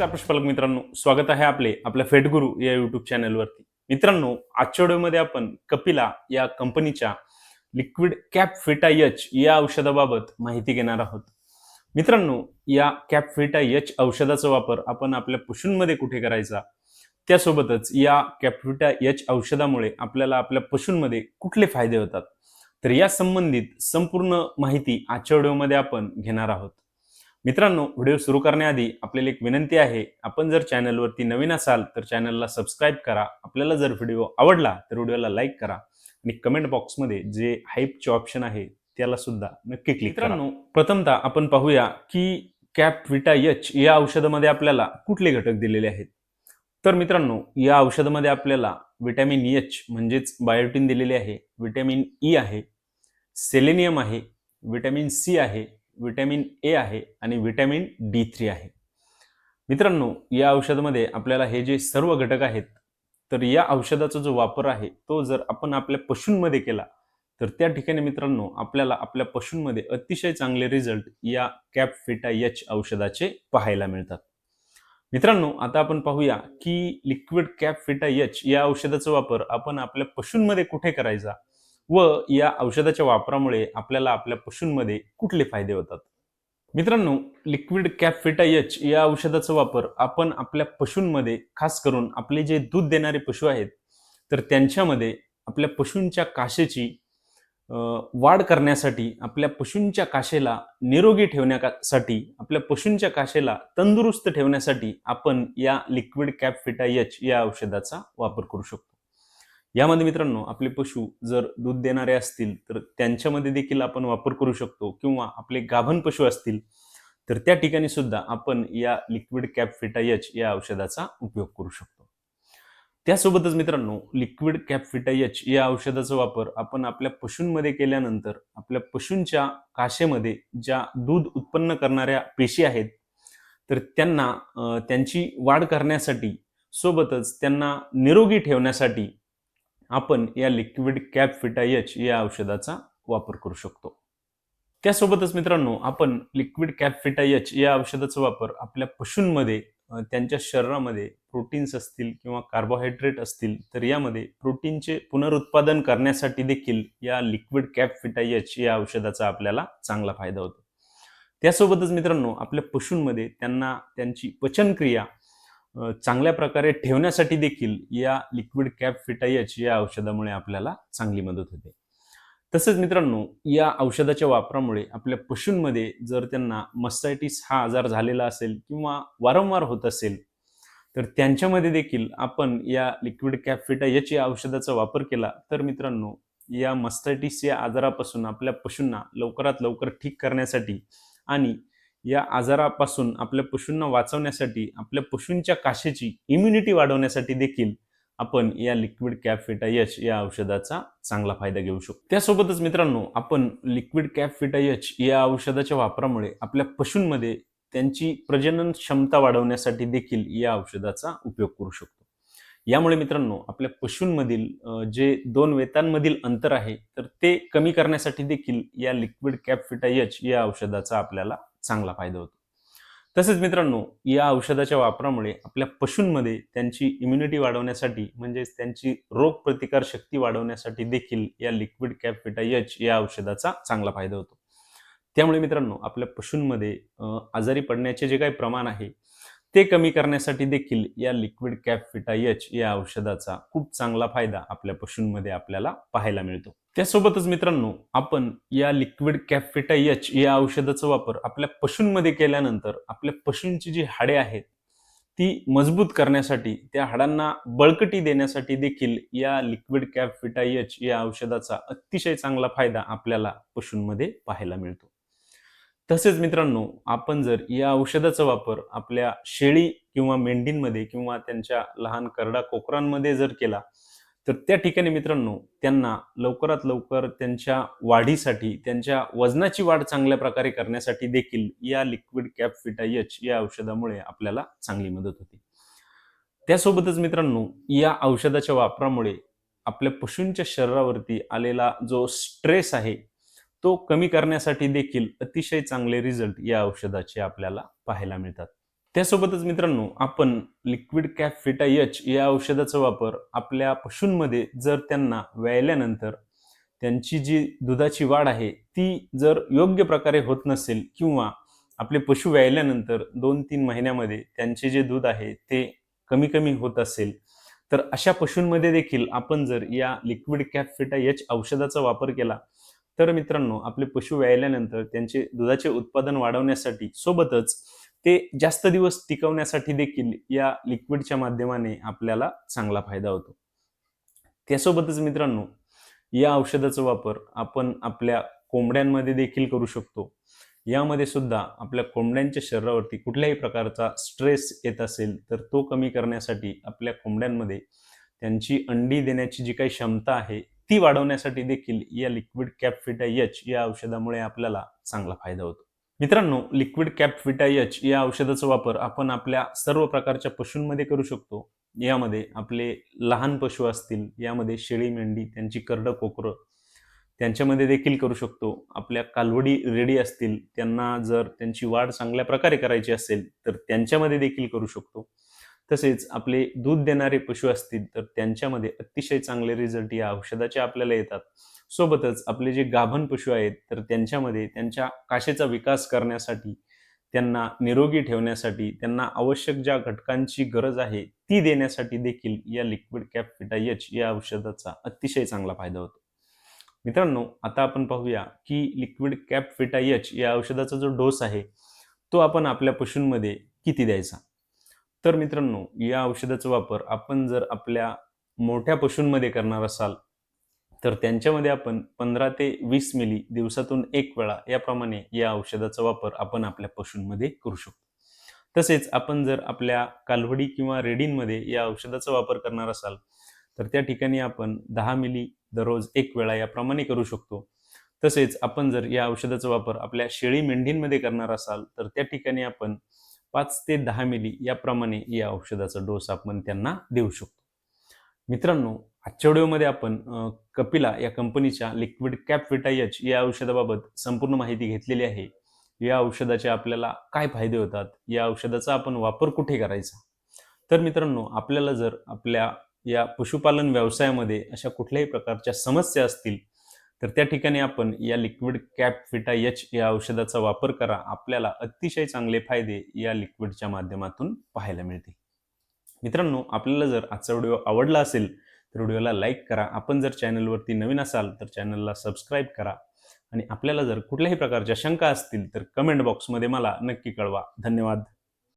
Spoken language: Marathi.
नमस्कार पुष्पलक मित्रांनो. स्वागत आहे आपले आपल्या फेटगुरु या युट्यूब चॅनलवरती मित्रांनो आजच्या व्हिडिओमध्ये आपण कपिला या कंपनीच्या लिक्विड कॅप फिटा यच या औषधाबाबत माहिती घेणार आहोत. मित्रांनो या कॅप फिटा यच औषधाचा वापर आपण आपल्या पशूंमध्ये कुठे करायचा? त्यासोबतच या कॅपविटा यच औषधामुळे आपल्याला आपल्या पशूंमध्ये कुठले फायदे होतात? तर या संबंधित संपूर्ण माहिती आजच्या व्हिडिओमध्ये आपण घेणार आहोत. मित्रांनो व्हिडिओ सुरू करण्याआधी आपल्याला एक विनंती आहे आपण जर चॅनलवरती नवीन असाल तर चॅनलला सबस्क्राईब करा. आपल्याला जर व्हिडिओ आवडला तर व्हिडिओला लाईक करा आणि कमेंट बॉक्समध्ये जे हाईपचे ऑप्शन आहे त्याला सुद्धा नक्की क्लिक मित्रांनो प्रथमतः आपण पाहूया की कॅप विटा एच या औषधामध्ये आपल्याला कुठले घटक दिलेले आहेत? तर मित्रांनो या औषधामध्ये आपल्याला विटॅमिन एच म्हणजेच बायोटिन दिलेले आहे विटॅमिन ई आहे सेलेनियम आहे विटॅमिन सी आहे व्हिटॅमिन ए आहे आणि व्हिटॅमिन डी थ्री आहे. मित्रांनो या औषधामध्ये आपल्याला हे जे सर्व घटक आहेत तर या औषधाचा जो वापर आहे तो जर आपण आपल्या पशूंमध्ये केला तर त्या ठिकाणी मित्रांनो आपल्याला आपल्या पशूंमध्ये अतिशय चांगले रिझल्ट या कॅप फिटा एच औषधाचे पाहायला मिळतात. मित्रांनो आता आपण पाहूया की लिक्विड कॅप फिटा एच या औषधाचा वापर आपण आपल्या पशूंमध्ये कुठे करायचा व या औषधाच्या वापरामुळे आपल्याला आपल्या पशूंमध्ये कुठले फायदे होतात? मित्रांनो लिक्विड कॅप फिटा एच या औषधाचा वापर आपण आपल्या पशूंमध्ये खास करून आपले जे दूध देणारे पशु आहेत तर त्यांच्यामध्ये आपल्या पशूंच्या काशेची वाढ करण्यासाठी आपल्या पशूंच्या काशेला निरोगी ठेवण्यासाठी आपल्या पशूंच्या काशेला तंदुरुस्त ठेवण्यासाठी आपण या लिक्विड कॅप फिटा एच या औषधाचा वापर करू शकतो. यामध्ये मित्रांनो आपले पशु जर दूध देणारे असतील तर त्यांच्यामध्ये देखील आपण वापर करू शकतो किंवा आपले गाभण पशु असतील तर त्या ठिकाणी सुद्धा आपण या लिक्विड कॅप फिटा एच या औषधाचा उपयोग करू शकतो. त्यासोबतच मित्रांनो लिक्विड कॅप फिटा एच या औषधाचा वापर आपण आपल्या पशूंमध्ये केल्यानंतर आपल्या पशूंच्या काशेमध्ये ज्या दूध उत्पन्न करणाऱ्या पेशी आहेत तर त्यांना त्यांची वाढ करण्यासाठी सोबतच त्यांना निरोगी ठेवण्यासाठी आपण या लिक्विड कॅप फिटा एच या औषधाचा वापर करू शकतो. त्यासोबतच मित्रांनो आपण लिक्विड कॅप फिटा एच या औषधाचा वापर आपल्या पशूंमध्ये त्यांच्या शरीरामध्ये प्रोटीन्स असतील किंवा कार्बोहायड्रेट असतील तर यामध्ये प्रोटीनचे पुनरुत्पादन करण्यासाठी देखील या लिक्विड कॅप फिटा एच या औषधाचा आपल्याला चांगला फायदा होतो. त्यासोबतच मित्रांनो आपल्या पशूंमध्ये त्यांना त्यांची पचनक्रिया चांगल्या प्रकारे ठेवण्यासाठी देखील या लिक्विड कॅप फिटाईच या औषधामुळे आपल्याला चांगली मदत होते. तसेच मित्रांनो या औषधाच्या वापरामुळे आपल्या पशूंमध्ये जर त्यांना मस्टायटिस हा आजार झालेला असेल किंवा वारंवार होत असेल तर त्यांच्यामध्ये देखील आपण या लिक्विड कॅप फिटा या औषधाचा वापर केला तर मित्रांनो या मस्टायटिस या आजारापासून आपल्या पशूंना लवकरात लवकर ठीक करण्यासाठी आणि या आजारापासून आपल्या पशूंना वाचवण्यासाठी आपल्या पशूंच्या काशेची इम्युनिटी वाढवण्यासाठी देखील आपण या लिक्विड कॅप फिटा यच या औषधाचा चांगला फायदा घेऊ शकतो. त्यासोबतच मित्रांनो आपण लिक्विड कॅप फिटा यच या औषधाच्या वापरामुळे आपल्या पशूंमध्ये त्यांची प्रजनन क्षमता वाढवण्यासाठी देखील या औषधाचा उपयोग करू शकतो. यामुळे मित्रांनो आपल्या पशूंमधील जे दोन वेतांमधील अंतर आहे तर ते कमी करण्यासाठी देखील या लिक्विड कॅप फिटा यच या औषधाचा आपल्याला चांगला फायदा होतो. तसेच मित्रांनो या औषधाच्या वापरामुळे आपल्या पशूंमध्ये त्यांची इम्युनिटी वाढवण्यासाठी म्हणजेच त्यांची रोगप्रतिकार शक्ती वाढवण्यासाठी देखील या लिक्विड कॅपविटा एच या औषधाचा चांगला फायदा होतो. त्यामुळे मित्रांनो आपल्या पशूंमध्ये आजारी पडण्याचे जे काही प्रमाण आहे ते कमी करण्यासाठी देखील या लिक्विड कॅप फिटा एच या औषधाचा खूप चांगला फायदा आपल्या पशूंमध्ये आपल्याला पाहायला मिळतो. त्यासोबतच मित्रांनो आपण या लिक्विड कॅप फिटा एच या औषधाचा वापर आपल्या पशूंमध्ये केल्यानंतर आपल्या पशूंची जी हाडे आहेत ती मजबूत करण्यासाठी त्या हाडांना बळकटी देण्यासाठी देखील या लिक्विड कॅप फिटा एच या औषधाचा अतिशय चांगला फायदा आपल्याला पशूंमध्ये पाहायला मिळतो. तसेच मित्रांनो आपण जर या औषधाचा वापर आपल्या शेळी किंवा मेंढींमध्ये किंवा त्यांच्या लहान करडा कोकरांमध्ये जर केला तर त्या ठिकाणी मित्रांनो त्यांना लवकरात लवकर त्यांच्या वाढीसाठी त्यांच्या वजनाची वाढ चांगल्या प्रकारे करण्यासाठी देखील या लिक्विड कॅप फिटा एच या औषधामुळे आपल्याला चांगली मदत होते. त्यासोबतच मित्रांनो या औषधाच्या वापरामुळे आपल्या पशूंच्या शरीरावरती आलेला जो स्ट्रेस आहे तो कमी करण्यासाठी देखील अतिशय चांगले रिझल्ट या औषधाचे आपल्याला पाहायला मिळतात. त्यासोबतच मित्रांनो आपण लिक्विड कॅप फिटा एच या औषधाचा वापर आपल्या पशूंमध्ये जर त्यांना व्यायल्यानंतर त्यांची जी दुधाची वाढ आहे ती जर योग्य प्रकारे होत नसेल किंवा आपले पशु व्यायल्यानंतर दोन तीन महिन्यामध्ये त्यांचे जे दूध आहे ते कमी कमी होत असेल तर अशा पशूंमध्ये देखील आपण जर या लिक्विड कॅप फिटा एच औषधाचा वापर केला तर मित्रांनो आपले पशु व्यायल्यानंतर त्यांचे दुधाचे उत्पादन वाढवण्यासाठी सोबतच ते जास्त दिवस टिकवण्यासाठी देखील या लिक्विडच्या माध्यमाने आपल्याला चांगला फायदा होतो. त्यासोबतच मित्रांनो या औषधाचा वापर आपण आपल्या कोंबड्यांमध्ये देखील करू शकतो. यामध्ये सुद्धा आपल्या कोंबड्यांच्या शरीरावरती कुठल्याही प्रकारचा स्ट्रेस येत असेल तर तो कमी करण्यासाठी आपल्या कोंबड्यांमध्ये त्यांची अंडी देण्याची जी काही क्षमता आहे ती वाढवण्यासाठी देखील या लिक्विड कॅपफिटा एच या औषधामुळे आपल्याला चांगला फायदा होतो. मित्रांनो लिक्विड कॅपफिटा एच या औषधाचा वापर आपण आपल्या सर्व प्रकारच्या पशूंमध्ये करू शकतो. यामध्ये आपले लहान पशु असतील यामध्ये शेळी मेंढी त्यांची करडं कोकरं त्यांच्यामध्ये देखील करू शकतो. आपल्या कालवडी रेडी असतील त्यांना जर त्यांची वाढ चांगल्या प्रकारे करायची असेल तर त्यांच्यामध्ये देखील करू शकतो. तसेच आपले दूध देणारे पशु असतील तर त्यांच्यामध्ये अतिशय चांगले रिझल्ट या औषधाचे आपल्याला येतात. सोबतच आपले जे गाभण पशु आहेत तर त्यांच्यामध्ये त्यांच्या काशेचा विकास करण्यासाठी त्यांना निरोगी ठेवण्यासाठी त्यांना आवश्यक ज्या घटकांची गरज आहे ती देण्यासाठी देखील या लिक्विड कॅप फिटा एच या औषधाचा अतिशय चांगला फायदा होतो. मित्रांनो आता आपण पाहूया की लिक्विड कॅप फिटा एच या औषधाचा जो डोस आहे तो आपण आपल्या पशूंमध्ये किती द्यायचा? तर मित्रांनो या औषधाचा वापर आपण जर आपल्या मोठ्या पशूंमध्ये करणार असाल तर त्यांच्यामध्ये आपण पंधरा ते वीस मिली दिवसातून एक वेळा याप्रमाणे या औषधाचा वापर आपण आपल्या पशूंमध्ये करू शकतो. तसेच आपण जर आपल्या कालवडी किंवा रेडींमध्ये या औषधाचा वापर करणार असाल तर त्या ठिकाणी आपण दहा मिली दररोज एक वेळा याप्रमाणे करू शकतो. तसेच आपण जर या औषधाचा वापर आपल्या शेळी मेंढींमध्ये करणार असाल तर त्या ठिकाणी आपण पाच ते दहा मिली याप्रमाणे या औषधाचा डोस आपण त्यांना देऊ शकतो. मित्रांनो आजच्या व्हिडिओमध्ये आपण कपिला या कंपनीच्या लिक्विड कॅप एच या औषधाबाबत संपूर्ण माहिती घेतलेली आहे. या औषधाचे आपल्याला काय फायदे होतात? या औषधाचा आपण वापर कुठे करायचा? तर मित्रांनो आपल्याला जर आपल्या या पशुपालन व्यवसायामध्ये अशा कुठल्याही प्रकारच्या समस्या असतील तर त्या ठिकाणी आपण या लिक्विड कॅप फिटा एच या औषधाचा वापर करा. आपल्याला अतिशय चांगले फायदे या लिक्विडच्या माध्यमातून पाहायला मिळतील. मित्रांनो आपल्याला जर आजचा व्हिडिओ आवडला असेल तर व्हिडिओला लाईक करा. आपण जर चॅनलवरती नवीन असाल तर चॅनलला सबस्क्राईब करा. आणि आपल्याला जर कुठल्याही प्रकारच्या शंका असतील तर कमेंट बॉक्समध्ये मला नक्की कळवा. धन्यवाद.